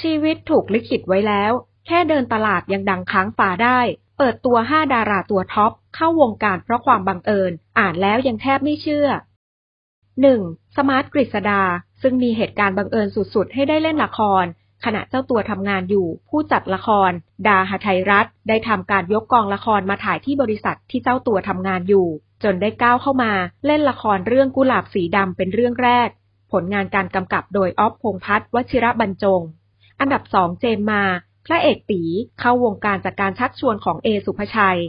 ชีวิตถูกลิขิตไว้แล้ว แค่เดินตลาดยังดังค้างฟ้าได้ เปิดตัว5ดาราตัวท็อป เข้าวงการเพราะความบังเอิญ อ่านแล้วยังแทบไม่เชื่อ 1. สมาร์ทกฤษดา ซึ่งมีเหตุการณ์บังเอิญสุดๆ ให้ได้เล่นละคร ขณะเจ้าตัวทำงานอยู่ ผู้จัดละคร ดาหทัยรัตได้ทำการยกกองละครมาถ่ายที่บริษัทที่เจ้าตัวทำงานอยู่ จนได้ก้าวเข้ามาเล่นละครเรื่องกุหลาบสีดำเป็นเรื่องแรก ผลงานการกำกับโดยออฟพงพัฒน์วชิระบรรจง อันดับสองเจมมา พระเอกตีเข้าวงการจากการชักชวนของเอสุภชัย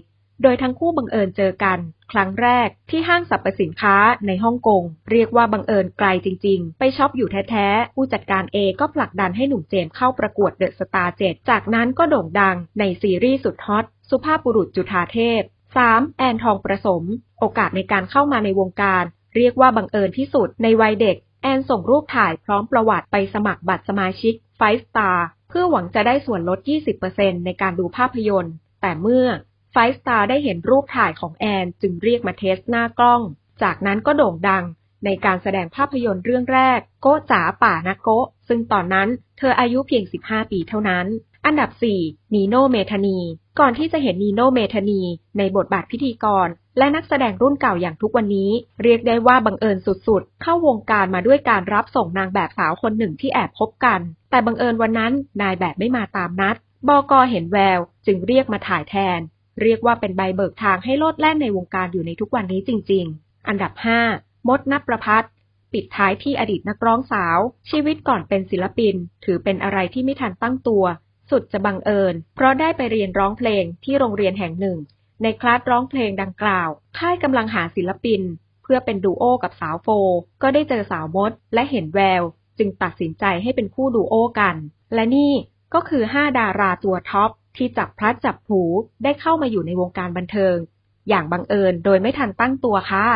โดยทั้งคู่บังเอิญเจอกัน ครั้งแรกที่ห้างสรรพสินค้าในฮ่องกง เรียกว่าบังเอิญไกลจริง ๆ ไปช็อปอยู่แท้ๆ ผู้จัดการเอก็ผลักดันให้หนุ่มเจมเข้าประกวดเดอะสตาร์เจ็ดจากนั้นก็โด่งดังในซีรีส์สุดฮอตสุภาพบุรุษจุฑาเทพ 3. แอนทองประสม โอกาสในการเข้ามาในวงการ เรียกว่าบังเอิญที่สุดในวัยเด็ก แอนส่งรูปถ่ายพร้อมประวัติไปสมัครบัตรสมาชิก ไฟสตาร์เพื่อหวังจะได้ส่วนลด 20%ในการดูภาพยนตร์ แต่เมื่อไฟสตาร์ได้เห็นรูปถ่ายของแอนจึงเรียกมาเทสหน้ากล้อง จากนั้นก็โด่งดังในการแสดงภาพยนตร์เรื่องแรก โกจ๋าป่านะโกซึ่งตอนนั้นเธออายุเพียง 15 ปีเท่านั้น อันดับ 4 นีโนเมธานี ก่อนที่จะเห็นนีโนเมธานี ในบทบาทพิธีกร และนักแสดงรุ่นเก่าอย่างทุกวันนี้ เรียกได้ว่าบังเอิญสุดๆ เข้าวงการมาด้วยการรับส่งนางแบบสาวคนหนึ่งที่แอบพบกัน แต่บังเอิญวันนั้นนายแบบไม่มาตามนัด บกเห็นแวว จึงเรียกมาถ่ายแทน เรียกว่าเป็นใบเบิกทางให้โลดแล่นในวงการอยู่ในทุกวันนี้จริง ๆ อันดับ 5 มดนับประพัฒน์ปิดท้ายที่อดีตนักร้องสาว ชีวิตก่อนเป็นศิลปิน ถือเป็นอะไรที่ไม่ทันตั้งตัว สุดจะบังเอิญ เพราะได้ไปเรียนร้องเพลงที่โรงเรียนแห่งหนึ่ง ในคลาสร้องเพลงดังกล่าว ค่ายกำลังหาศิลปิน เพื่อเป็นดูโอกับสาวโฟ ก็ได้เจอสาวมด และเห็นแวว จึงตัดสินใจให้เป็นคู่ดูโอกัน และนี่ก็คือ 5 ดาราตัวท็อป ที่จับพลัดจับผูได้เข้ามาอยู่ในวงการบันเทิง อย่างบังเอิญโดยไม่ทันตั้งตัวค่ะ